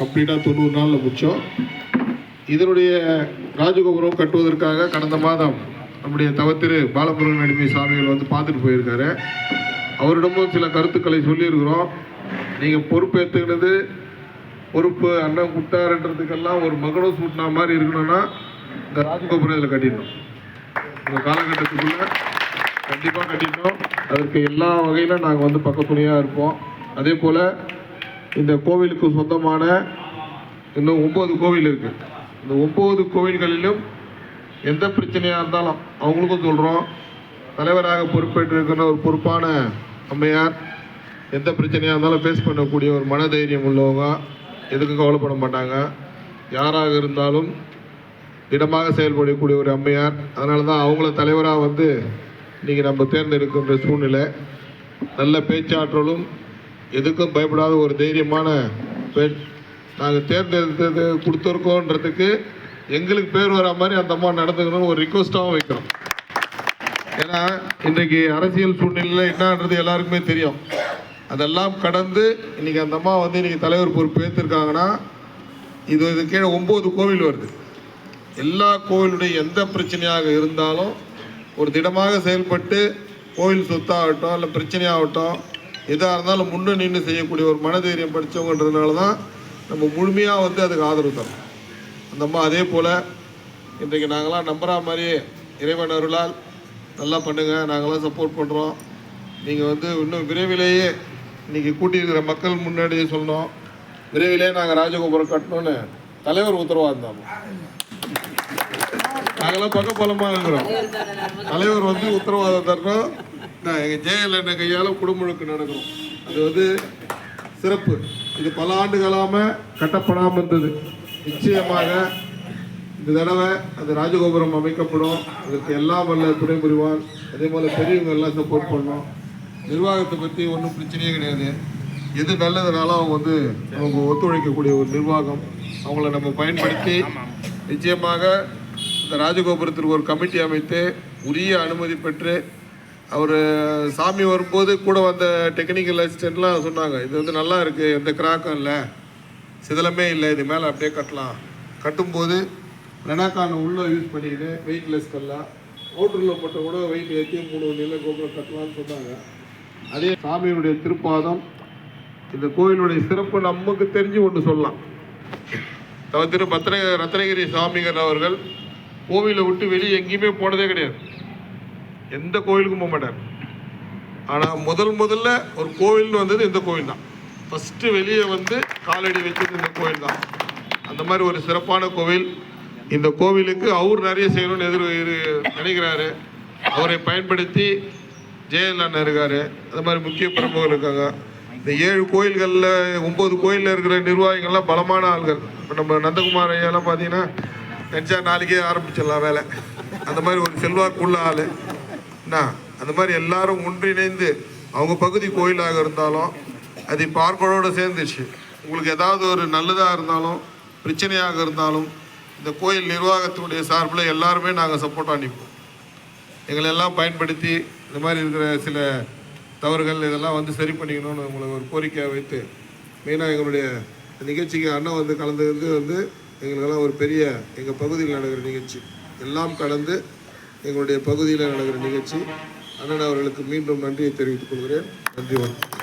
கம்ப்ளீட்டாக தொண்ணூறு நாளில் முடித்தோம் இதனுடைய ராஜகோபுரம் கட்டுவதற்காக கடந்த மாதம் நம்முடைய தவத்திரு பாலமுருகன் அடிமை சாமிகள் வந்து பார்த்துட்டு போயிருக்காரு. அவரிடமும் சில கருத்துக்களை சொல்லியிருக்கிறோம். நீங்கள் பொறுப்பேற்றுக்கிறது பொறுப்பு அண்ணன் கொடுத்தாருன்றதுக்கெல்லாம் ஒரு மகனும் சூட்டினா மாதிரி இருக்கணும்னா இந்த ராஜகோபுரம் இதில் கட்டிடணும். இந்த காலகட்டத்துக்குள்ள கண்டிப்பாக கட்டிட்டோம் அதற்கு எல்லா வகையிலும் நாங்கள் வந்து பக்கத்துணையாக இருப்போம். அதே போல் இந்த கோவிலுக்கு சொந்தமான இன்னும் ஒம்பது கோவில் இருக்குது இந்த ஒம்பது கோவில்களிலும் எந்த பிரச்சனையாக இருந்தாலும் அவங்களுக்கும் சொல்கிறோம் தலைவராக பொறுப்பேற்றிருக்கிற ஒரு பொறுப்பான அம்மையார் எந்த பிரச்சனையாக இருந்தாலும் ஃபேஸ் பண்ணக்கூடிய ஒரு மனதைரியம் உள்ளவங்க. எதுக்கும் கவலைப்பட மாட்டாங்க. யாராக இருந்தாலும் திடமாக செயல்படக்கூடிய ஒரு அம்மையார். அதனால தான் அவங்கள தலைவராக வந்து இன்றைக்கி நம்ம தேர்ந்தெடுக்கின்ற சூழ்நிலை. நல்ல பேச்சாற்றலும் எதுக்கும் பயப்படாத ஒரு தைரியமான பெண். நாங்கள் தேர்ந்தெடுத்தது கொடுத்துருக்கோன்றதுக்கு எங்களுக்கு பேர் வர மாதிரி அந்த அம்மா நடந்துக்கணும்னு ஒரு ரிக்வஸ்ட்டாகவும் வைக்கிறோம். ஏன்னா இன்றைக்கு அரசியல் சூழ்நிலையில் என்னன்றது எல்லாருக்குமே தெரியும். அதெல்லாம் கடந்து இன்னைக்கு அந்த அம்மா வந்து இன்றைக்கி தலைவர் பொறுப்பு ஏற்றிருக்காங்கன்னா இது இது கீழே ஒம்பது கோவில் வருது. எல்லா கோவிலுடைய எந்த பிரச்சனையாக இருந்தாலும் ஒரு திடமாக செயல்பட்டு கோவில் சொத்தாகட்டும் இல்லை பிரச்சனையாகட்டும் எதாக இருந்தாலும் முன்ன நின்று செய்யக்கூடிய ஒரு மனதைரியம் படித்தவங்கன்றதுனால தான் நம்ம முழுமையாக வந்து அதுக்கு ஆதரவு தரும் அந்த அம்மா அதே போல் இன்றைக்கு நாங்களாம் நம்புகிற மாதிரியே இறைவன் அருளால் நல்லா பண்ணுங்கள் நாங்களாம் சப்போர்ட் பண்ணுறோம் நீங்கள் வந்து இன்னும் விரைவிலேயே இன்றைக்கி கூட்டியிருக்கிற மக்கள் முன்னாடி சொன்னோம் விரைவிலே நாங்கள் ராஜகோபுரம் கட்டணும்னு தலைவர் உத்தரவாக இருந்தாங்க நாங்களாம் பக்கபலமாக இருக்கிறோம். தலைவர் வந்து உத்தரவாதம் தரணும். நான் எங்கள் ஜெயலலிதா கையால் குடும்பமுழுக்கு நடக்கிறோம் அது வந்து சிறப்பு. இது பல ஆண்டுகளாமல் கட்டப்படாமல் இருந்தது. நிச்சயமாக இந்த தடவை அந்த ராஜகோபுரம் அமைக்கப்படும். அதுக்கு எல்லாம் வல்ல துணை புரிவார் அதே போல் பெரியவங்க எல்லாம் சப்போர்ட் பண்ணோம் நிர்வாகத்தை பற்றி ஒன்றும் பிரச்சனையே கிடையாது. எது நல்லதுனாலும் அவங்க வந்து அவங்க ஒத்துழைக்கக்கூடிய ஒரு நிர்வாகம். அவங்கள நம்ம பயன்படுத்தி நிச்சயமாக இந்த ராஜகோபுரத்திற்கு ஒரு கமிட்டி அமைத்து உரிய அனுமதி பெற்று அவர் சாமி வரும்போது கூட வந்த டெக்னிக்கல் அசிஸ்டண்ட்லாம் சொன்னாங்க இது வந்து நல்லா இருக்குது எந்த கிராக்கும் இல்லை சிதலமே இல்லை இது மேலே அப்படியே கட்டலாம். கட்டும்போது லெனாக்கான உள்ளே யூஸ் பண்ணிக்கிட்டு வெயிட்லெஸ் கல்லாம் அவுட்டரில் போட்ட கூட வெயிட் ஏற்றி மூணு நில கோபுரம் கட்டலாம்னு சொன்னாங்க. அதே சாமியினுடைய திருப்பாதம் இந்த கோயிலுடைய சிறப்பு நமக்கு தெரிஞ்சு ஒன்று சொல்லலாம். தவிர திரு ரத்னகிரி சாமிகள் அவர்கள் கோவிலை விட்டு வெளியே எங்கேயுமே போனதே கிடையாது. எந்த கோயிலுக்கும் போக மாட்டார். ஆனால் முதல் முதல்ல ஒரு கோவில்னு வந்தது இந்த கோவில் தான். ஃபஸ்ட்டு வெளியே வந்து காலடி வச்சது இந்த கோவில் தான். அந்த மாதிரி ஒரு சிறப்பான கோவில். இந்த கோவிலுக்கு அவர் நிறைய செய்யணும்னு எதிர் நினைக்கிறாரு. அவரை பயன்படுத்தி ஜெயலலிதா இருக்கார். அது மாதிரி முக்கிய பிரமுகர்கள் இருக்காங்க. இந்த ஏழு கோயில்களில் ஒம்பது கோயிலில் இருக்கிற நிர்வாகிகள்லாம் பலமான ஆள்கள். இப்போ நம்ம நந்தகுமார் ஐயாலாம் பார்த்தீங்கன்னா நினச்சா நாளைக்கே ஆரம்பிச்சிடலாம் வேலை. அந்த மாதிரி ஒரு செல்வாக்குள்ள ஆள். என்ன அந்த மாதிரி எல்லாரும் ஒன்றிணைந்து அவங்க பகுதி கோயிலாக இருந்தாலும் அது பார்க்கலோடு சேர்ந்துச்சு. உங்களுக்கு ஏதாவது ஒரு நல்லதாக இருந்தாலும் பிரச்சனையாக இருந்தாலும் இந்த கோயில் நிர்வாகத்தினுடைய சார்பில் எல்லாருமே நாங்கள் சப்போர்ட்டாக நிற்போம் எங்களை எல்லாம் பயன்படுத்தி இந்த மாதிரி இருக்கிற சில தவறுகள் இதெல்லாம் வந்து சரி பண்ணிக்கணும்னு உங்களுக்கு ஒரு கோரிக்கையை வைத்து மெயினாக எங்களுடைய நிகழ்ச்சிக்கு அண்ணன் வந்து கலந்துக்கிறது வந்து எங்களுக்கெல்லாம் ஒரு பெரிய எங்கள் பகுதியில் நடக்கிற நிகழ்ச்சி. எல்லாம் கலந்து எங்களுடைய பகுதியில் நடக்கிற நிகழ்ச்சி. அண்ணன் அவர்களுக்கு மீண்டும் நன்றியை தெரிவித்துக் கொள்கிறேன். நன்றி வணக்கம்.